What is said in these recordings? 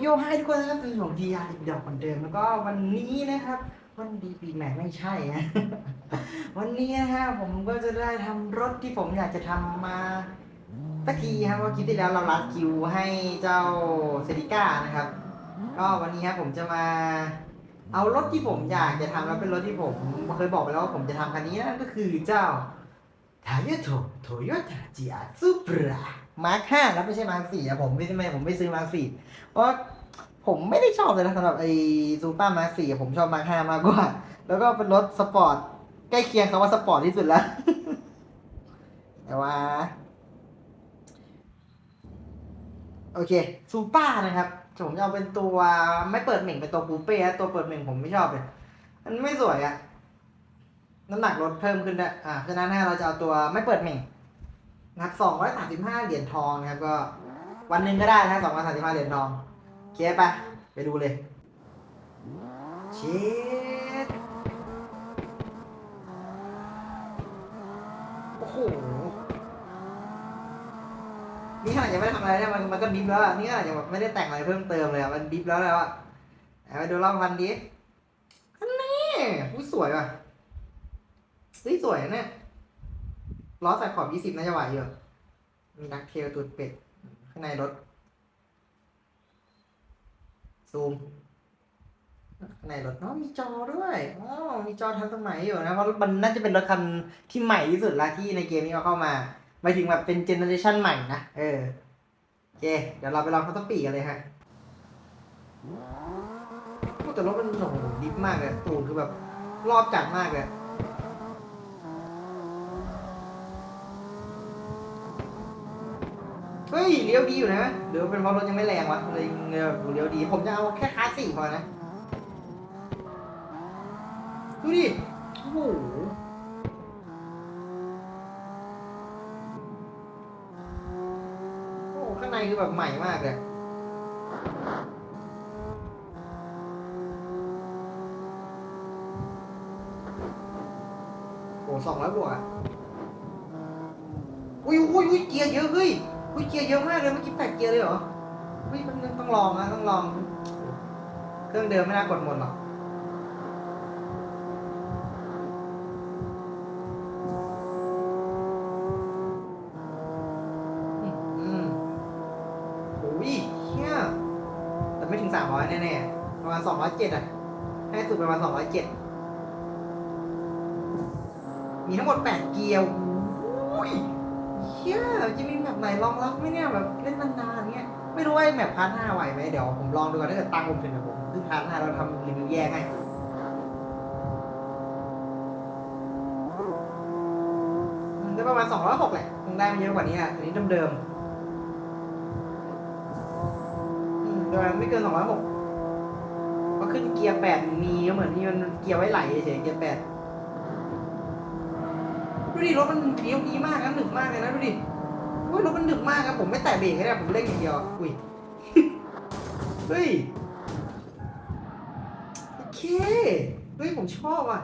โยให้ทุกคนนะครับเป็นของดีอาร์ดอกเหมือนเดิมแล้วก็วันนี้นะครับ วันดีปีใหม่ไม่ใช่นะวันนี้นะฮะผมก็จะได้ทำรถที่ผมอยากจะทำมาสักทีครับว่าคลิปที่แล้วเราลัดคิวให้เจ้าเซริก้านะครับ ก็วันนี้ครับผมจะมาเอารถที่ผมอยากจะทำแล้วเป็นรถที่ผมเคยบอกไปแล้วว่าผมจะทำคันนี้นั่นก็คือเจ้าทายา มาร์คห้าแล้วไม่ใช่มาร์คสี่อะผมไม่ไม่ผมไม่ซื้อมาร์คสี่เพราะผมไม่ได้ชอบเลยนะสำหรับไอ้ซูเปอร์มาร์คสี่ผมชอบมาร์คห้ามากกว่า แล้วก็เป็นรถสปอร์ตใกล้เคียงคำว่าสปอร์ตที่สุดแล้ว แต่ว่า โอเคซูเปอร์นะครับผมจะเอาเป็นตัวไม่เปิดเหม่งเป็นตัวปูเป้ตัวเปิดเหม่งผมไม่ชอบเลยมันไม่สวยอะน้ำหนักลดเพิ่มขึ้นด้วยอ่าฉะนั้นนะเราจะเอาตัวไม่เปิดเหม่ง นะครับสองร้อยสามสิบห้าเหรียญทองนะครับก็วันหนึ่งก็ได้นะสองร้อยสามสิบห้าเหรียญทองโอเคไปไปดูเลยเช็ดโอ้โห นี่ขนาดยังไม่ได้ทำอะไรเนี่ยมันมันก็ดิฟแล้วอะนี่ขนาดยังแบบไม่ได้แต่งอะไรเพิ่มเติมเลยอะมันดิฟแล้วแล้วอะเอาไปดูรอบวันดิอันนี้อุ้ยสวยว่ะเฮ้ยสวยนะเนี่ย ล้อใส่ขอบยี่สิบน่าจะไหวอยู่มีนักเทลตูดเป็ด ข้างในรถ ซูม ข้างในรถอ๋อมีจอด้วยอ๋อมีจอทันสมัยอยู่นะ เพราะมันน่าจะเป็นรถคันที่ใหม่ที่สุดละที่ในเกมนี้เอาเข้ามาหมายถึงแบบเป็นเจเนอเรชันใหม่นะ เออโอเค เดี๋ยวเราไปลองคัตเตอร์ปีกันเลยฮะแต่รถมันโอ้โหดิฟมากเลยตูดคือแบบรอบจัดมากเลย เฮ้ยเลี้ยวดีอยู่นะหรือเป็นเพราะรถยังไม่แรงวะเลยเลี้ยวดี ผมจะเอาแค่คลาสสี่พอนะ ดูดิ โอ้โหโอ้ข้างในคือแบบใหม่มากเลยโอ้สองร้อยบวกอะอุ้ยอุ้ยอุ้ยเกียร์เยอะเฮ้ย อุ้ยเกียร์เยอะมากเลยเมื่อกี้แปดเกียร์เลยเหรอเฮ้ยมันต้องลองนะต้องลอง เครื่องเดิมไม่น่ากดหมดหรอกอืมโอ้ยเฮียแต่ไม่ถึงสามร้อยแน่ๆประมาณสองร้อยเจ็ดอะ ให้สุดประมาณสองร้อยเจ็ดมีทั้งหมดแปดเกียร์โอ้ย เฮียจะมีแบบไหนรองรับไหมเนี่ยแบบเล่นนานๆเงี้ยไม่รู้ว่าไอ้แมปพาร์ทห้าไหวไหมเดี๋ยวผมลองดูก่อนถ้าเกิดตังค์ผมถึงเดี๋ยวผมซื้อพาร์ทห้าเราทำรีวิวแยกให้ได้ประมาณสองร้อยหกแหละคงได้ไม่เยอะกว่านี้อะอันนี้เดิมๆอืมประมาณไม่เกินสองร้อยหกก็ขึ้นเกียร์แปดมีก็เหมือนที่มันเกียร์ไว้ไหลเฉยเกียร์แปดดูดิรถมันเลี้ยวดีมากนะ หนึบมากเลยนะดูดิอุ้ยรถมันหนึบมากครับผมไม่แตะเบรกเลยนะผมเร่งอย่างเดียวอะอุ้ยเฮ้ยโอเคเฮ้ยผมชอบอะ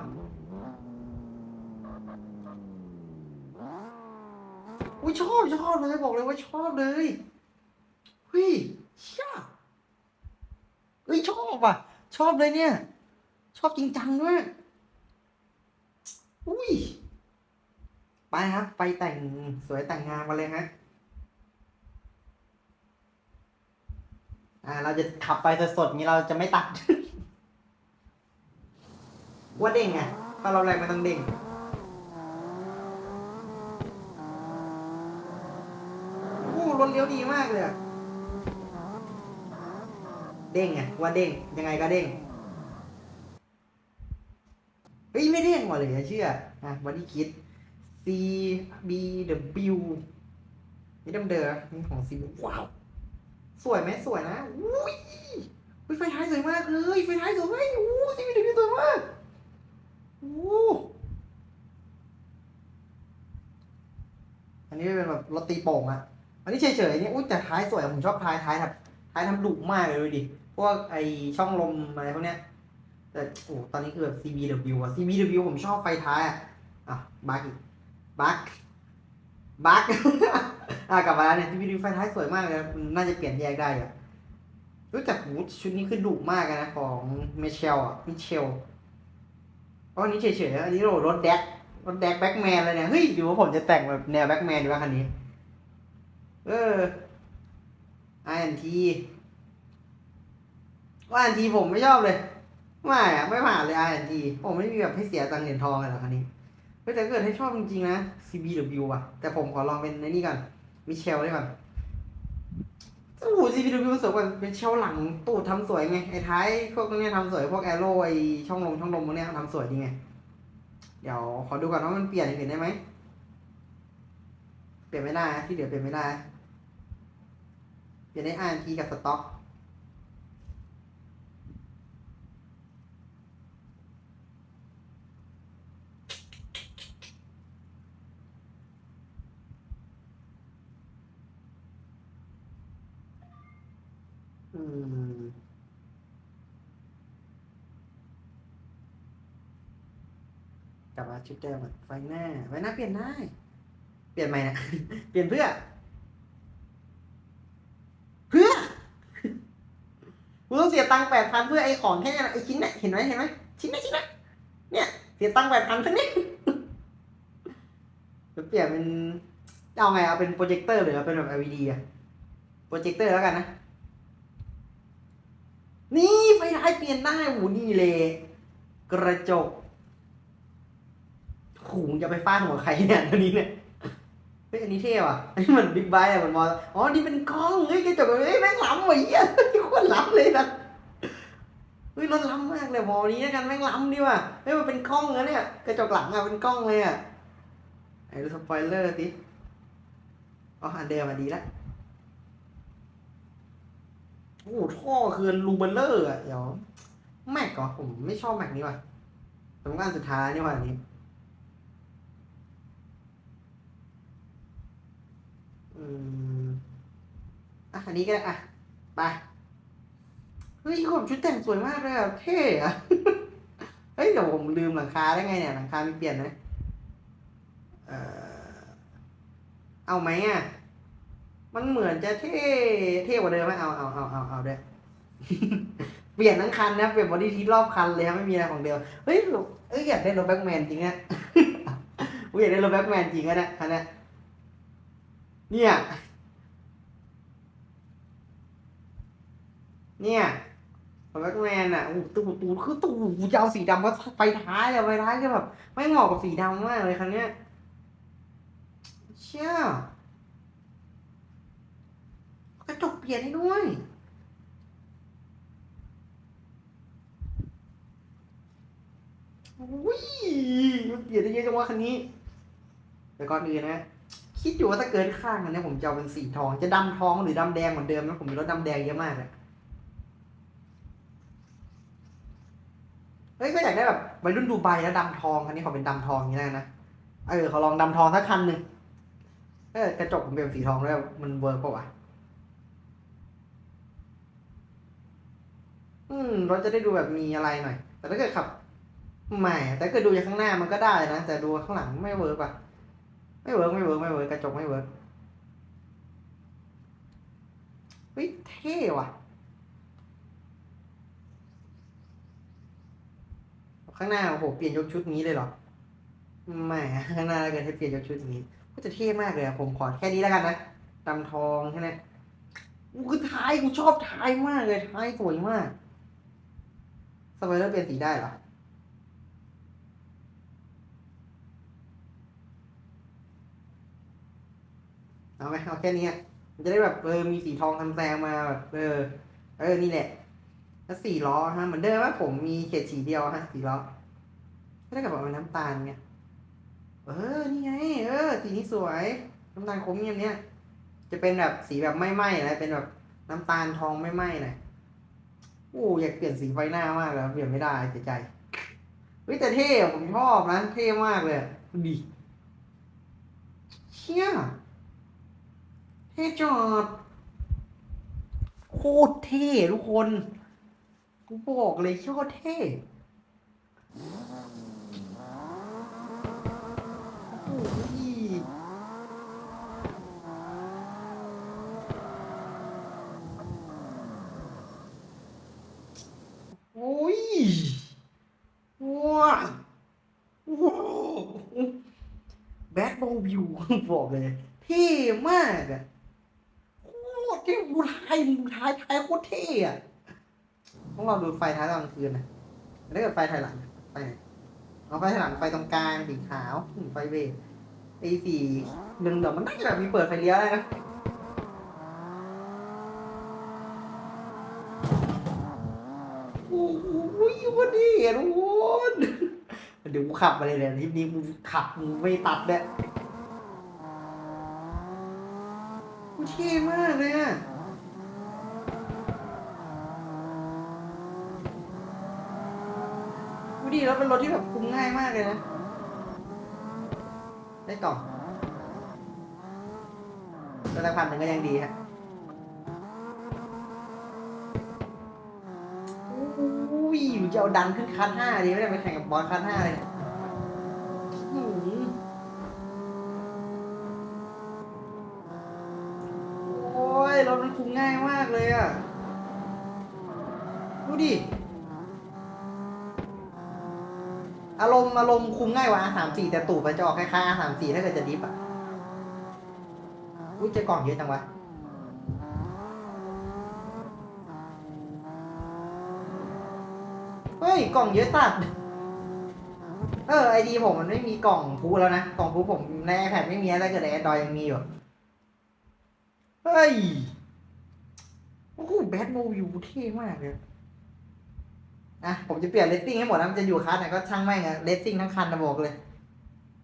อุ้ยชอบชอบเลยบอกเลยว่าชอบเลยเฮ้ยเชี่ยเฮ้ยชอบอะ ชอบเลยเนี่ย ชอบจริงจังด้วยอุ้ย ไปครับ ไปแต่งสวยแต่งงานมาเลยฮะอ่า เราจะขับไปสดๆนี้เราจะไม่ตัด ว่าเด้งไงถ้าเราแรงมันต้องเด้งโอ้รถเลี้ยวดีมากเลยเด้งไงว่าเด้งยังไงก็เด้งเฮ้ยไม่เด้งว่ะเลยเชื่ออะวันที่คิด C B W นี่ดำเดอนี่ของ C ว้าว สวยไหมสวยนะอุ้ยอุ้ยไฟท้ายสวยมากเลยไฟท้ายสวยมากอู้ซีบีดสวยมากอู้อันนี้เป็นแบบรถตีโป่งอะอันนี้เฉยๆนี่อุ้ยแต่ท้ายสวยผมชอบท้ายท้ายแบบท้ายทำดุมากเลยดูดิพวกไอช่องลมอะไรพวกเนี้ยแต่โอ้ตอนนี้คือแบบ CBW อะ CBW ผมชอบไฟท้ายอะอะบักอีก บักบัก อะกลับมาแล้วเนี่ย CBW ไฟท้ายสวยมากเลยมันน่าจะเปลี่ยนแยกได้อะรู้จักหูชุดนี้คือดุมากนะของเมเชลอะมิเชลอันนี้เฉยๆอันนี้โรรถแดกรถแดกแบ็กแมนเลยเนี่ยเฮ้ยดูว่าผมจะแต่งแบบแนวแบ็กแมนดีว่าคันนี้ เออไอแอนทีว่าอันทีผมไม่ชอบเลย ไม่อะไม่ผ่านเลยไอแอนทีผมไม่มีแบบให้เสียตังค์เหรียญทองเลยหรอกคันนี้ ฮ้ยแต่เกิดให้ชอบจริงๆนะ CBW อะ แต่ผมขอลองเป็นในนี่ก่อนมิเชลได้ก่อนโอ้โห CPW สวยกว่าเป็นเชลหลังตูดทำสวยไง ไอ้ท้ายพวกเนี้ยทำสวย พวกแอโร่ไอ้ช่องลมช่องลมพวกเนี้ยทำสวยจริงไง เดี๋ยวขอดูก่อนว่ามันเปลี่ยนอย่างอื่นได้ไหม เปลี่ยนไม่ได้ที่เหลือเปลี่ยนไม่ได้ เปลี่ยนได้อ่านทีกับสต็อก อืมกลับมาชุดเดิมไฟหน้าไฟหน้าเปลี่ยนได้ เปลี่ยนไหม่นะ เปลี่ยนเพื่อ เพื่อกูต้องเสียตังค์แปดพันเพื่อไอ้ของแค่นี้ยไอ้ชิ้นเนี้ยเห็นไหมเห็นไหมชิ้นนี้ชิ้นนี้เนี่ยเสียตังค์แปดพันทั้งนี้จะเปลี่ยนเป็นเอาไงเอาเป็นโปรเจคเตอร์หรือเอาเป็นแบบ LED อะโปรเจคเตอร์แล้วกันนะ นี่ไฟท้ายเปลี่ยนได้โหนี่เลย กระจกโหมึงจะไปฟาดหัวใครเนี่ยตัวนี้เนี่ยเฮ้ยอันนี้เท่ว่ะอันนี้มันบิ๊กไบค์อะเหมือนมออ๋อนี่เป็นกล้องเฮ้ยกระจกเฮ้ยแม่งล้ำว่ะเหี้ยโคตรล้ำเลยนะเฮ้ยรถล้ำมากเลยมอนี้แล้วกันแม่งล้ำดีว่ะเฮ้ยมันเป็นกล้องนะเนี่ยกระจกหลังอะเป็นกล้องเลยอะไหนดูสปอยเลอร์สิอ๋ออันเดิมอะดีละ โอ้โหท่อคือรูเบลเลอร์อะเดี๋ยวแม็กเหรอผมไม่ชอบแม็กนี้ว่ะสำคัญสุดท้ายนี่ว่ะอันนี้อืมอะอันนี้ก็ได้อะไปเฮ้ยผมชุดแต่งสวยมากเลยอะเท่อะเฮ้ยเดี๋ยวผมลืมหลังคาได้ไงเนี่ยหลังคามีเปลี่ยนไหมเออเอาไหมอะ มันเหมือนจะเท่เท่กว่าเดิมไหมเอาเอาเอาเอาเอาด้วยเปลี่ยนทั้งคันนะเปลี่ยนบอดี้ทีรอบคันเลยครับไม่มีอะไรของเดิมเฮ้ยเอ้ยอยากได้รถแบ็กแมนจริงอะกูอยากได้รถแบ็กแมนจริงอะเนี่ยคันเนี้ยเนี่ย เนี่ยแบ็กแมนอะโอ้ตูตูคือตูกูจะเอาสีดำเพราะไฟท้ายอะไฟท้ายก็แบบ ไม่เหมาะกับสีดำมากเลยคันเนี้ยเชี่ยกระจกเปลี่ยนให้ด้วยอุ้ยมันเปลี่ยนได้เยอะจังวะคันนี้ แต่ก่อนอื่นนะ คิดอยู่ว่าถ้าเกินข้างอันเนี้ยผมจะเอาเป็นสีทอง จะดำทองหรือดำแดงเหมือนเดิมนะผมมีรถดำแดงเยอะมากเลยเฮ้ยก็อยากได้แบบวัยรุ่นดูไบแล้วดำทองคันนี้ขอเป็นดำทองอย่างนี้แล้วนะ เออขอลองดำทองสักคันหนึ่งเออกระจกผมเป็นสีทองแล้วมันเวิร์กปะวะ อืมรถจะได้ดูแบบมีอะไรหน่อย แต่ถ้าเกิดขับไม่ แต่ถ้าเกิดดูจากข้างหน้ามันก็ได้นะ แต่ดูข้างหลังไม่เวิร์กว่ะไม่เวิร์กไม่เวิร์กไม่เวิร์กกระจกไม่เวิร์กเฮ้ยเท่ว่ะ ข้างหน้าโอ้โหเปลี่ยนยกชุดนี้เลยเหรอไม่ข้างหน้าแล้วกันให้เปลี่ยนยกชุดนี้ ก็จะเท่มากเลยอะผมขอแค่นี้แล้วกันนะดำทองแค่นั้นกูคือท้ายกูชอบท้ายมากเลยท้ายสวยมาก สไปเลอร์เปลี่ยนสีได้เหรอ เอาไหมเอาแค่นี้มันจะได้แบบเออมีสีทองทำแซงมาแบบเออ เออ นี่แหละแล้วสี่ล้อฮะเหมือนเดิมว่าผมมีเขตสีเดียวฮะสี่ล้อไม่ได้กับแบบน้ำตาลไงเออ นี่ไง เออ สีนี้สวย น้ำตาลคมเงียเนี้ยจะเป็นแบบสีแบบไม่ไหม้นะเป็นแบบน้ำตาลทองไม่ไหม้หน่อย อ้อยากเปลี่ยนสีไฟหน้ามากเลยเปลี่ยนไม่ได้เสียใจเฮ้ยแต่เท่ผมชอบนะเท่มากเลยดีเชี่ยเท่จอดโคตรเท่ทุกคนกูบอกเลยโคตรเท่โอ้โแบดโบวิวบอกเลยเท่มากอะโคตรเท่บูทายบูทายทายโคตรเท่อะต้องราดูไฟท้ายตอนกลางคืนนะแล้วเกิดไฟถอยหลังไฟเอาไฟถอยหลังไฟตรงกลางสีขาวไฟเบรไอสีเหลืองๆมันน่าจะแบบมีเปิดไฟเลี้ยวอะไรนะโอ้โหวันนี้เห็นทุกคน เดี๋ยวกูขับมาเลยเนี่ยทริปนี้กูขับมึงไม่ตัดเนี่ยกูเท่มากเลยอะดูดิแล้วเป็นรถที่แบบคุมง่ายมากเลยนะ ได้กล่องแล้วสักพันหนึ่งก็ยังดีฮะอุ้ยมัน จะเอาดันขึ้นคันห้าดีไม่ได้ไปแข่งกับบอลคันห้าเลยเนี่ยอื้อหือโอ้ยรถมันคุมง่ายมากเลยอะ ดูดิ อารมณ์อารมณ์คุมง่ายกว่า R34 แต่ตูดมันจะออกคล้ายๆ R34 ถ้าเกิดจะดิฟอะ อุ้ยเจอกล่องเยอะจังวะ เฮ้ ยกล่องเยอะจัดเออไอดีผมมันไม่มีกล่องพูแล้วนะ กล่องพูผมใน iPad ไม่มีแต่เกิดใน Android ยังมีอยู่ เฮ้ย โอ้โหแบทโมวิวเท่มากเลยอะผมจะเปลี่ยนเลสซิ่งให้หมดนะมันจะอยู่คัสไหนก็ช่างแม่งอะเลสซิ่งทั้งคันนะบอกเลย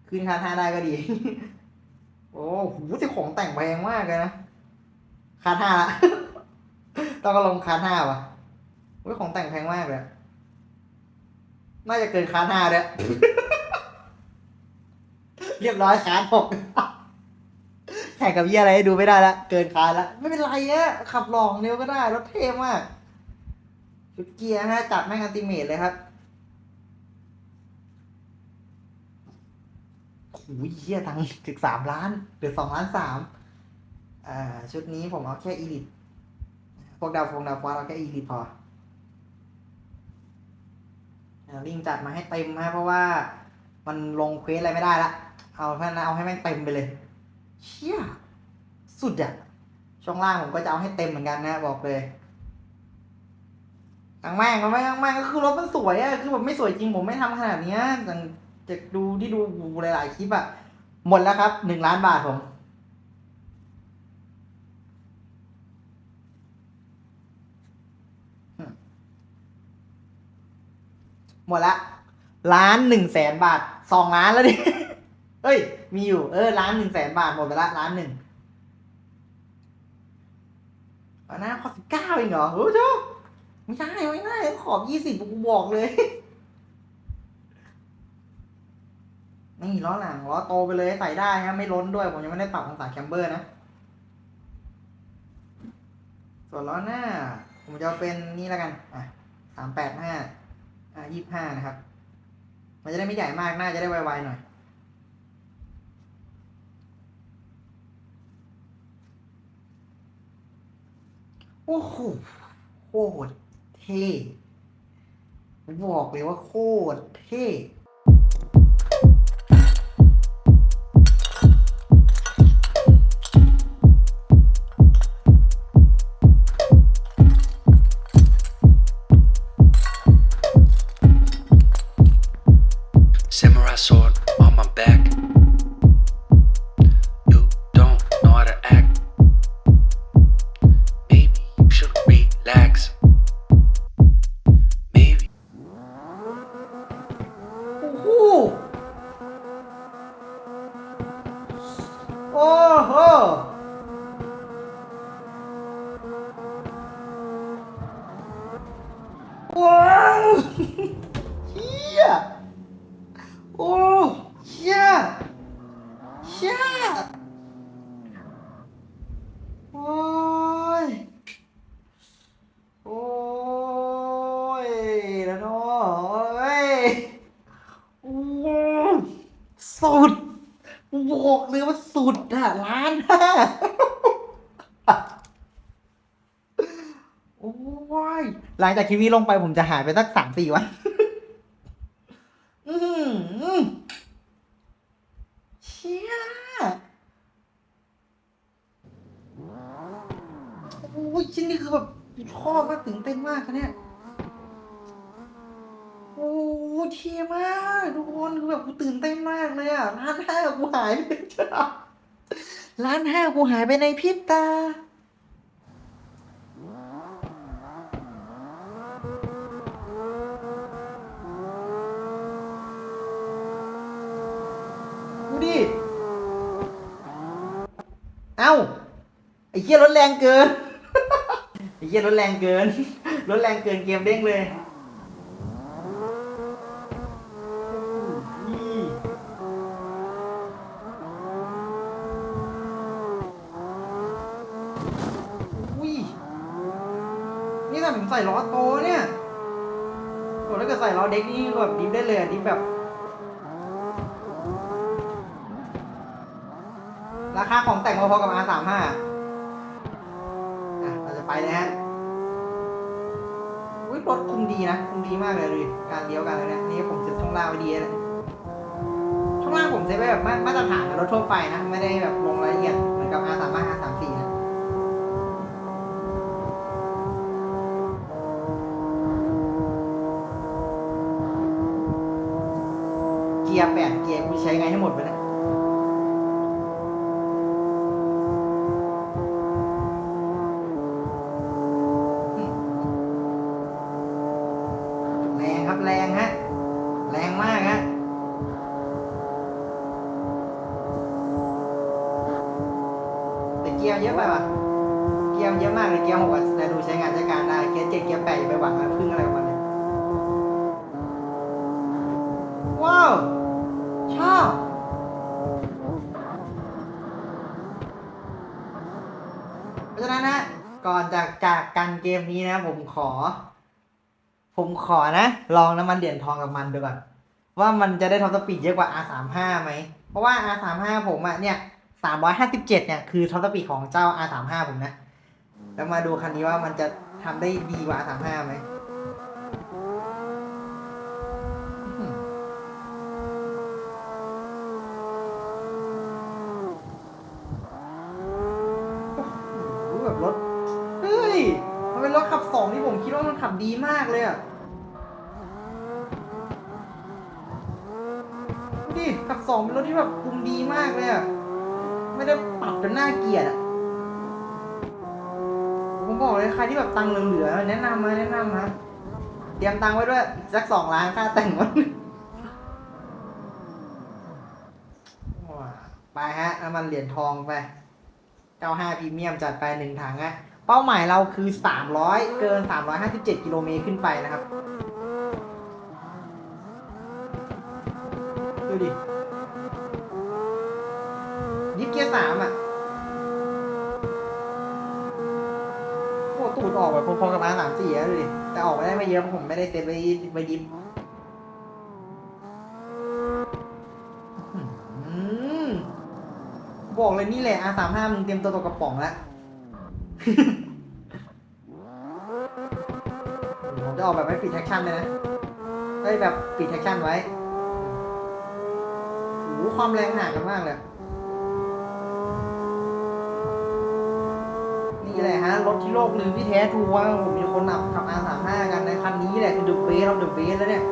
คืนคันห้าได้ก็ดี โอ้โหแต่ของแต่งแพงมากเลยนะคันห้าละต้องก็ลงคันห้าวะโอ้ยของแต่งแพงมากเลย น่าจะเกินคันห้าเลยเรียบร้อยคานหกแข่งกับเยี่ยอะไรให้ดูไม่ได้ละเกินคานละไม่เป็นไรอะขับลองเร็วก็ได้รถเท่มากชุดเกียร์ฮะจัดแม่งอัลติเมทเลยครับโอ้ยเหี้ยตังค์ถึงสามล้านหรือสองล้านสามอ่าชุดนี้ผมเอาแค่อีลิทพวกดาวฟงดาวฟอสเอาแค่อีลิทพออ่า ลิงจัดมาให้เต็มฮะเพราะว่ามันลงเควสอะไรไม่ได้ละ เอาเพราะนั้นเอาให้แม่งเต็มไปเลย เชี่ย สุดอะช่องล่างผมก็จะเอาให้เต็มเหมือนกันนะบอกเลยทางแม่งทางแม่งทางแม่งก็คือรถมันสวยอะคือแบบไม่สวยจริงผมไม่ทำขนาดเนี้ยจากจากดูที่ดูหลายๆคลิปอะหมดแล้วครับหนึ่งล้านบาทผม มดละล้านหนึ่งแสนบาทสองล้านแล้วดิเอ้ย มีอยู่เออล้านหนึ่งแสนบาทหมดไปละล้านหนึ่งอันนั้นขอสิบเก้าเองเหรอเฮ้ยเจ้าไม่ได้ไม่ได้ขอบยี่สิบกูบอกเลยนี่ล้อหลังล้อโตไปเลยใส่ได้ฮะไม่ล้นด้วย ผมยังไม่ได้ปรับองศาแคมเบอร์นะ ส่วนล้อหน้า ผมจะเอาเป็นนี่แล้วกัน อะสามแปดห้า อะยี่ห้านะครับ มันจะได้ไม่ใหญ่มากหน้าจะได้ไวๆหน่อย โอ้โหโคตรเท่บอกเลยว่าโคตรเท่ สุดบอกเลยว่าสุดอะล้านห้าโอ้ยหลังจากคลิปนี้ลงไปผมจะหายไปสักสามสี่วัน อือหือเชี่ ชี่ยโอ้ยชิ้นนี้คือแบบชอบมากตื่นเต้นมากครับเนี่ย โอ้เท่มากทุกคนคือแบบกูตื่นเต้นมากเลยอะร้านห้ากูหายไป ร้านห้ากูหายไปในพริบตา ดูดิ เอ้า ไอ้เหี้ยรถแรงเกิน ไอ้เหี้ยรถแรงเกิน รถแรงเกินเกมเด้งเลยนี่อุ้ย นี่ถ้าผมใส่ล้อโตเนี่ยโหถ้า เด็กนี่แบบดิฟได้เลยอะดิฟแบบ ราคาของแต่งพอๆกับ R35 อะเราจะไปนะฮะอุ้ยรถคุมดีนะ คุมดีมากเลยดูการเลี้ยวกันเลยเนี่ยนี่ผมเซ็ตช่องล่างไว้ดีนะช่องล่างผมเซ็ตไว้แบบมาตรฐานกับรถทั่วไปนะ ไม่ได้แบบลงรายละเอียดเหมือนกับ R35 R34 นะ เกียร์แปดเกียร์กู ใช้ไงให้หมดไปนี่ยแรงครับแรงฮะ แรงมากฮะแต่เกียร์เยอะไปปะเกียร์เยอะมากเลยเกียร์หกแต่ดูใช้งานใช้การได้ เกียร์เจ็ดเกียร์แปดอย่าไปหวังนะพึ่งอะไร เกมนี้นะ ผมขอ ผมขอนะ ลองน้ำมันเหรียญทองกับมันดูก่อนว่ามันจะได้ท็อปสปีดเยอะกว่า R35 ไหม เพราะว่า R35 ผมอะเนี่ย 357 เนี่ย คือท็อปสปีดของเจ้า R35 ผมนะ แล้วมาดูคันนี้ว่ามันจะทำได้ดีกว่า R35 ไหมอื้อหือโอ้โหแบบรถ เฮ้ย มันเป็นรถขับสองที่ผมคิ ดีมากเลยอะดิขับสองเป็นรถที่แบบคุมดีมากเลยอะไม่ได้ปรับจนน่าเกลียดอะ ผมบอกเลยใครที่แบบตังค์เหลือๆแนะนำมาแนะนำมาเตรียมตังค์ไว้ด้วยสักสองล้านค่าแต่งวันว้าไปฮะน้ำมันเหรียญทองไป95พรีเมียมจัดไปหนึ่งถังอะ เป้าหมายเราคือ 300 เกิน 357 กิโลเมตรขึ้นไปนะครับ ดูดิ ยิบเกียร์สามอะโอ้ตูดออกแบบพอๆกับมาสามสี่แล้วดูดิ แต่ออกไม่ได้ไม่เยอะเพราะผมไม่ได้เซ็ตไว้ไว้ยิบอืมบอกเลยนี่แหละ R35 มึงเตรียมตัวตกกระป๋องแล้ว ผมจะออกแบบไม่ปิดแท็กชั่นเลยนะได้ยแบบปิดแท็กชั่นไว้โอ้โหความแรงห่างกันมากเลยนี่แหละฮะ รถที่โลกลืมที่แท้ทูว่าผมมีคนขับขับ R35 กันในคันนี้แหละคือเดอะเบสเราเดอะเบสแล้วเนี่ย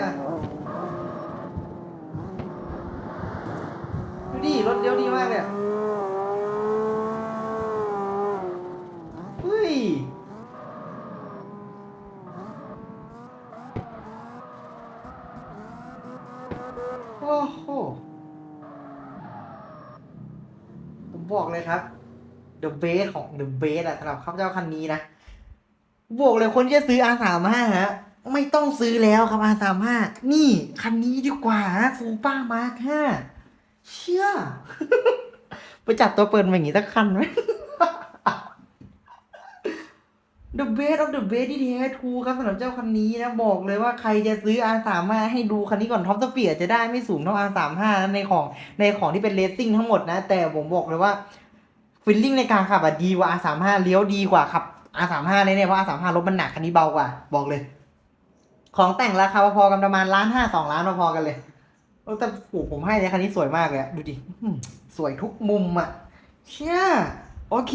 อะ ดูดิ รถเลี้ยวดีมากเลยอะเฮ้ย โอ้โห ผมบอกเลยครับ The Base ของ The Base อะสำหรับข้าพเจ้าคันนี้นะบอกเลยคนที่จะซื้อ R35 ฮะ ไม่ต้องซื้อแล้วครับ R35 นี่คันนี้ดีกว่าซูเปอร์มาร์ค5เชื่อ ไปจัดตัวเปิดมาอย่างนี้สักคันไหม The best of the best ที่แท้ทูครับสำหรับเจ้าคันนี้นะ บอกเลยว่าใครจะซื้อ R35 ให้ดูคันนี้ก่อนท็อปสเปีดจะได้ไม่สูงเท่า R35 นะในของในของที่เป็นเลสซิ่งทั้งหมดนะ แต่ผมบอกเลยว่าฟิลลิ่งในการขับอะดีกว่า R35 เลี้ยวดีกว่าขับ R35 เลยเนี่ยเพราะ R35 รถมันหนักคันนี้เบากว่า บอกเลย ของแต่งราคาพอๆกันประมาณล้านห้าสองล้านพอๆกันเลยแต่โอ้โหผมให้เลยคันนี้สวยมากเลยดูดิสวยทุกมุมอะเชี่ยโอเค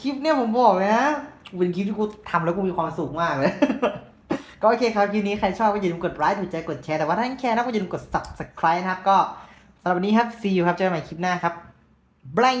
คลิปเนี่ยผมบอกเลยนะเป็นคลิปที่กูทำแล้วกูมีความสุขมากเลย ก็โอเคครับคลิปนี้ใครชอบก็อย่าลืมกดไลค์ถูกใจกดแชร์แต่ว่าถ้าแคร์นะก็อย่าลืมกด subscribe นะครับ ก็สำหรับวันนี้ครับ see you ครับเจอกันใหม่คลิปหน้าครับบล Then